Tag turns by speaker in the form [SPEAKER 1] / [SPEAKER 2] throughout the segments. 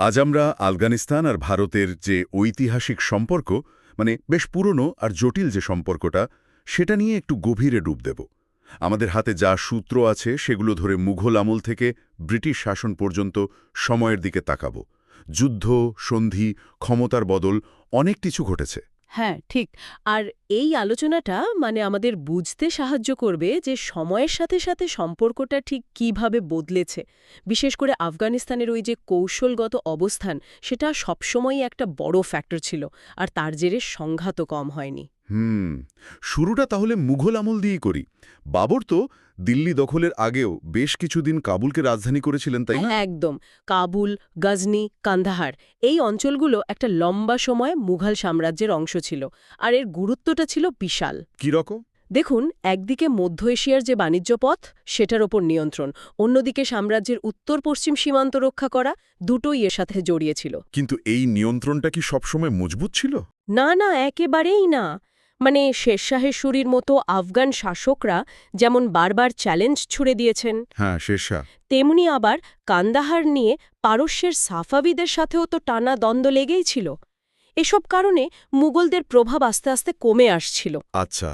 [SPEAKER 1] আজ আমরা আফগানিস্তান আর ভারতের যে ঐতিহাসিক সম্পর্ক মানে বেশ পুরনো আর জটিল যে সম্পর্কটা, সেটা নিয়ে একটু গভীরে ডুব দেব। আমাদের হাতে যা সূত্র আছে, সেগুলো ধরে মুঘল আমল থেকে ব্রিটিশ শাসন পর্যন্ত সময়ের দিকে তাকাবো। যুদ্ধ, সন্ধি, ক্ষমতার বদল, অনেক কিছু ঘটেছে।
[SPEAKER 2] হ্যাঁ ঠিক। আর এই আলোচনাটা মানে আমাদের বুঝতে সাহায্য করবে যে সময়ের সাথে সাথে সম্পর্কটা ঠিক কীভাবে বদলেছে। বিশেষ করে আফগানিস্তানের ওই যে কৌশলগত অবস্থান, সেটা সবসময়ই একটা বড় ফ্যাক্টর ছিল, আর তার জেরে সংঘাত কম হয়নি।
[SPEAKER 1] হুম শুরুটা তাহলে মুঘল আমল দিয়েই করি। বাবর তো দিল্লি দখলের আগেও বেশ কিছুদিন কাবুলকে রাজধানী করেছিলেন তাই না?
[SPEAKER 2] একদম। কাবুল গজনি কান্দাহার এই অঞ্চলগুলো একটা লম্বা সময় মুঘল সাম্রাজ্যের অংশ ছিল আর এর গুরুত্বটা ছিল বিশাল।
[SPEAKER 1] কীরকম
[SPEAKER 2] দেখুন একদিকে মধ্য এশিয়ার যে বাণিজ্য পথ সেটার ওপর নিয়ন্ত্রণ অন্যদিকে সাম্রাজ্যের উত্তর পশ্চিম সীমান্ত রক্ষা করা দুটোই এর সাথে জড়িয়েছিল
[SPEAKER 1] কিন্তু এই নিয়ন্ত্রণটা কি সবসময় মজবুত ছিল?
[SPEAKER 2] না না একেবারেই না। মানে শেরশাহের সুরির মতো আফগান শাসকরা যেমন বারবার চ্যালেঞ্জ ছুড়ে দিয়েছেন।
[SPEAKER 1] হ্যাঁ শেরশাহ।
[SPEAKER 2] তেমনি আবার কান্দাহার নিয়ে পারস্যের সাফাবিদের সাথেও তো টানা দ্বন্দ্ব লেগেই ছিল। এসব কারণে মুঘলদের প্রভাব আস্তে আস্তে কমে আসছিল।
[SPEAKER 1] আচ্ছা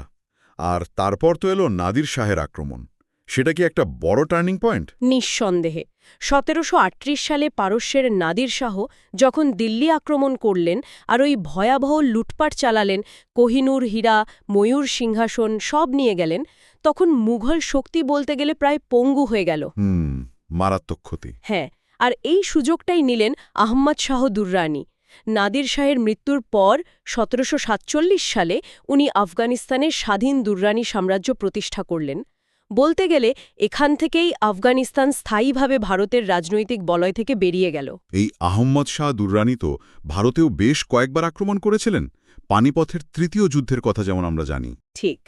[SPEAKER 1] আর তারপর তো এলো নাদির শাহের আক্রমণ। সেটা কি একটা বড় টার্নিং পয়েন্ট?
[SPEAKER 2] নিঃসন্দেহে। সতেরোশো আটত্রিশ সালে পারস্যের নাদির শাহ যখন দিল্লি আক্রমণ করলেন আর ওই ভয়াবহ লুটপাট চালালেন কোহিনূর হীরা ময়ূর সিংহাসন সব নিয়ে গেলেন তখন মুঘল শক্তি বলতে গেলে প্রায় পঙ্গু হয়ে গেল।
[SPEAKER 1] হুম মারাত্মক ক্ষতি।
[SPEAKER 2] হ্যাঁ আর এই সুযোগটাই নিলেন আহম্মদ শাহ দুর্রানি। নাদির শাহের মৃত্যুর পর সতেরোশো সাতচল্লিশ সালে উনি আফগানিস্তানের স্বাধীন দুর্রানি সাম্রাজ্য প্রতিষ্ঠা করলেন। বলতে গেলে এখান থেকেই আফগানিস্তান স্থায়ীভাবে ভারতের রাজনৈতিক বলয় থেকে বেরিয়ে গেল।
[SPEAKER 1] এই আহম্মদ শাহ দুর্রানি তো ভারতেও বেশ কয়েকবার আক্রমণ করেছিলেন। পানিপথের তৃতীয় যুদ্ধের কথা যেমন আমরা জানি।
[SPEAKER 2] ঠিক।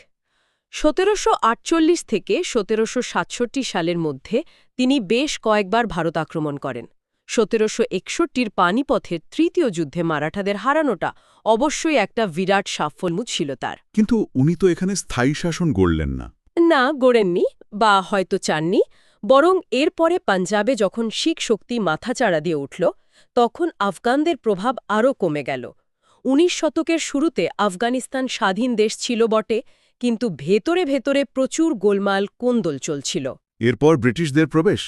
[SPEAKER 2] সতেরোশো আটচল্লিশ থেকে সতেরোশো সাতষট্টি সালের মধ্যে তিনি বেশ কয়েকবার ভারত আক্রমণ করেন। সতেরোশো একষট্টির পানিপথের তৃতীয় যুদ্ধে মারাঠাদের হারানোটা অবশ্যই একটা বিরাট সাফল্য ছিল তার।
[SPEAKER 1] কিন্তু উনি তো এখানে স্থায়ী শাসন গড়লেন না।
[SPEAKER 2] না গড়েননি বা হয়তো চাননি, বরং এরপরে পাঞ্জাবে যখন শিখ শক্তি মাথাচাড়া দিয়ে উঠল, তখন আফগানদের প্রভাব আরও কমে গেল। উনিশ শতকের শুরুতে আফগানিস্তান স্বাধীন দেশ ছিল বটে, কিন্তু ভেতরে ভেতরে প্রচুর গোলমাল কোন্দল চলছিল।
[SPEAKER 1] এরপর ব্রিটিশদের প্রবেশ,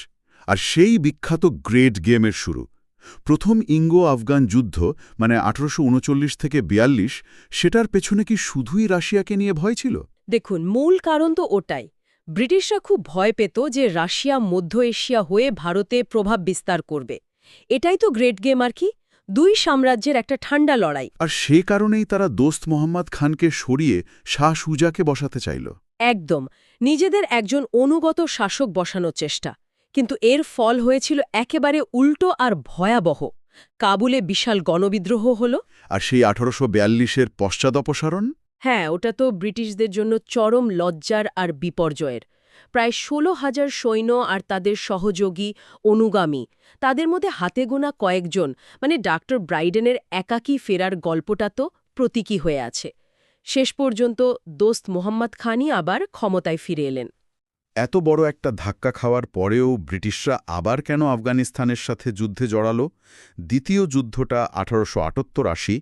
[SPEAKER 1] আর সেই বিখ্যাত গ্রেট গেমের শুরু। প্রথম ইঙ্গো আফগান যুদ্ধ মানে আঠারোশো উনচল্লিশ থেকে বিয়াল্লিশ, সেটার পেছনে কি শুধুই রাশিয়াকে নিয়ে ভয় ছিল?
[SPEAKER 2] দেখুন মূল কারণ তো ওটাই। ব্রিটিশরা খুব ভয় পেত যে রাশিয়া মধ্য এশিয়া হয়ে ভারতে প্রভাব বিস্তার করবে। এটাই তো গ্রেট গেম আর কি? দুই সাম্রাজ্যের একটা ঠান্ডা লড়াই।
[SPEAKER 1] আর সে কারণেই তারা দোস্ত মোহাম্মদ খানকে সরিয়ে শাহ সুজাকে বসাতে চাইল।
[SPEAKER 2] একদম। নিজেদের একজন অনুগত শাসক বসানোর চেষ্টা। কিন্তু এর ফল হয়েছিল একেবারে উল্টো আর ভয়াবহ। কাবুলে বিশাল গণবিদ্রোহ হল।
[SPEAKER 1] আর সেই আঠারোশো বিয়াল্লিশের পশ্চাদপসারণ?
[SPEAKER 2] হ্যাঁ ওটা তো ব্রিটিশদের জন্য চরম লজ্জার আর বিপর্যয়ের। প্রায় ষোলো হাজার সৈন্য আর তাদের সহযোগী, অনুগামী, তাদের মধ্যে হাতে গোনা কয়েকজন মানে ডাক্তার ব্রাইডেনের একাকী ফেরার গল্পটা তো প্রতীকী হয়ে আছে। শেষ পর্যন্ত দোস্ত মোহাম্মদ খানই আবার ক্ষমতায় ফিরে এলেন।
[SPEAKER 1] এত বড় একটা ধাক্কা খাওয়ার পরেও ব্রিটিশরা আবার কেন আফগানিস্তানের সাথে যুদ্ধে জড়ালো? দ্বিতীয় যুদ্ধটা আঠারোশো আটাত্তর আশি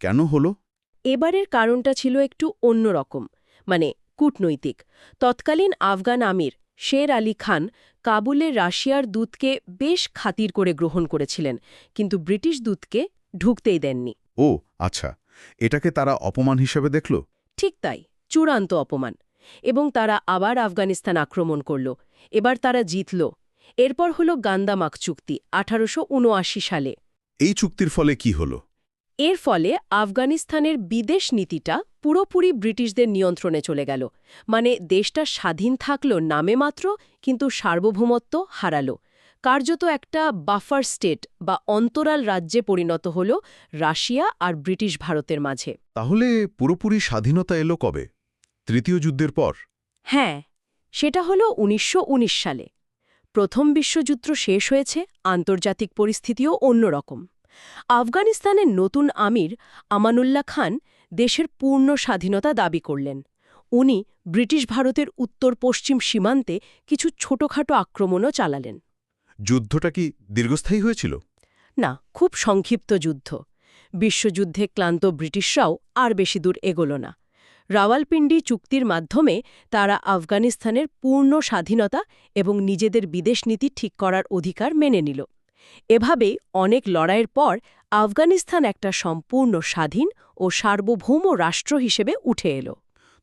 [SPEAKER 1] কেন হলো?
[SPEAKER 2] এবারের কারণটা ছিল একটু অন্যরকম মানে কূটনৈতিক। তৎকালীন আফগান আমির শের আলী খান কাবুলে রাশিয়ার দূতকে বেশ খাতির করে গ্রহণ করেছিলেন কিন্তু ব্রিটিশ দূতকে ঢুকতেই দেননি।
[SPEAKER 1] ও আচ্ছা। এটাকে তারা অপমান হিসেবে দেখল?
[SPEAKER 2] ঠিক তাই চূড়ান্ত অপমান। এবং তারা আবার আফগানিস্তান আক্রমণ করল এবার তারা জিতল। এরপর হল গান্দামাক চুক্তি আঠারোশ উনআশি সালে।
[SPEAKER 1] এই চুক্তির ফলে কি হলো?
[SPEAKER 2] এর ফলে আফগানিস্তানের বিদেশ নীতিটা পুরোপুরি ব্রিটিশদের নিয়ন্ত্রণে চলে গেল। মানে দেশটা স্বাধীন থাকল নামে মাত্র কিন্তু সার্বভৌমত্ব হারালো। কার্যত একটা বাফার স্টেট বা অন্তরাল রাজ্যে পরিণত হল রাশিয়া আর ব্রিটিশ ভারতের মাঝে।
[SPEAKER 1] তাহলে পুরোপুরি স্বাধীনতা এলো কবে? তৃতীয় যুদ্ধের পর?
[SPEAKER 2] হ্যাঁ সেটা হলো উনিশশো উনিশ সালে। প্রথম বিশ্বযুদ্ধ শেষ হয়েছে আন্তর্জাতিক পরিস্থিতিও অন্যরকম। আফগানিস্তানের নতুন আমির আমানুল্লাহ খান দেশের পূর্ণ স্বাধীনতা দাবি করলেন। উনি ব্রিটিশ ভারতের উত্তর পশ্চিম সীমান্তে কিছু ছোটখাটো আক্রমণও চালালেন।
[SPEAKER 1] যুদ্ধটা কি দীর্ঘস্থায়ী হয়েছিল?
[SPEAKER 2] না খুব সংক্ষিপ্ত যুদ্ধ। বিশ্বযুদ্ধে ক্লান্ত ব্রিটিশরাও আর বেশি দূর এগোল না। রাওয়ালপিন্ডি চুক্তির মাধ্যমে তারা আফগানিস্তানের পূর্ণ স্বাধীনতা এবং নিজেদের বিদেশ নীতি ঠিক করার অধিকার মেনে নিল। এভাবেই অনেক লড়াইয়ের পর আফগানিস্তান একটা সম্পূর্ণ স্বাধীন ও সার্বভৌম রাষ্ট্র হিসেবে উঠে এল।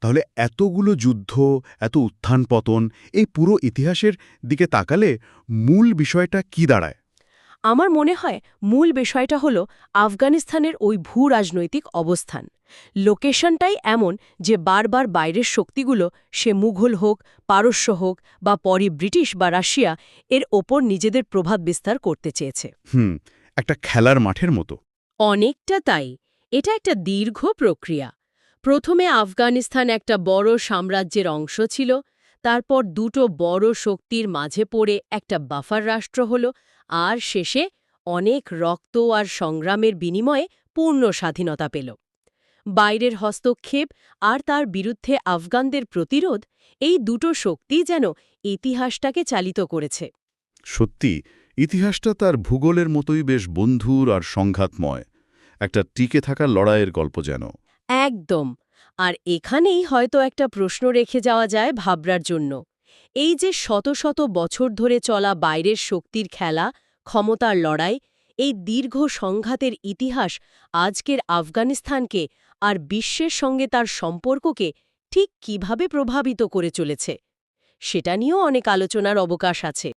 [SPEAKER 3] তাহলে এতগুলো যুদ্ধ, এত উত্থান পতন, এই পুরো ইতিহাসের দিকে তাকালে মূল বিষয়টা কি দাঁড়ায়?
[SPEAKER 2] আমার মনে হয় মূল বিষয়টা হল আফগানিস্তানের ওই ভূ রাজনৈতিক অবস্থান। লোকেশনটাই এমন যে বারবার বাইরের শক্তিগুলো সে মুঘল হোক পারস্য হোক বা পরে ব্রিটিশ বা রাশিয়া এর ওপর নিজেদের প্রভাব বিস্তার করতে চেয়েছে।
[SPEAKER 3] হুম একটা খেলার মাঠের মতো।
[SPEAKER 2] অনেকটা তাই। এটা একটা দীর্ঘ প্রক্রিয়া। প্রথমে আফগানিস্তান একটা বড় সাম্রাজ্যের অংশ ছিল তারপর দুটো বড় শক্তির মাঝে পড়ে একটা বাফার রাষ্ট্র হল আর শেষে অনেক রক্ত আর সংগ্রামের বিনিময়ে পূর্ণ স্বাধীনতা পেল। বাইরের হস্তক্ষেপ আর তার বিরুদ্ধে আফগানদের প্রতিরোধ এই দুটো শক্তি যেন ইতিহাসটাকে চালিত করেছে।
[SPEAKER 3] সত্যি ইতিহাসটা তার ভূগোলের মতোই বেশ বন্ধুর আর সংঘাতময় একটা টিকে থাকা লড়াইয়ের গল্প যেন।
[SPEAKER 2] একদম আর এখানেই হয়তো একটা প্রশ্ন রেখে যাওয়া যায় ভাবরার জন্য। এই যে শত শত বছর ধরে চলা বাইরের শক্তির খেলা, ক্ষমতার লড়াই, এই দীর্ঘ সংঘাতের ইতিহাস আজকের আফগানিস্তানকে আর বিশ্বের সঙ্গে তার সম্পর্ককে ঠিক কীভাবে প্রভাবিত করে চলেছে, সেটা নিয়েও অনেক আলোচনার অবকাশ আছে।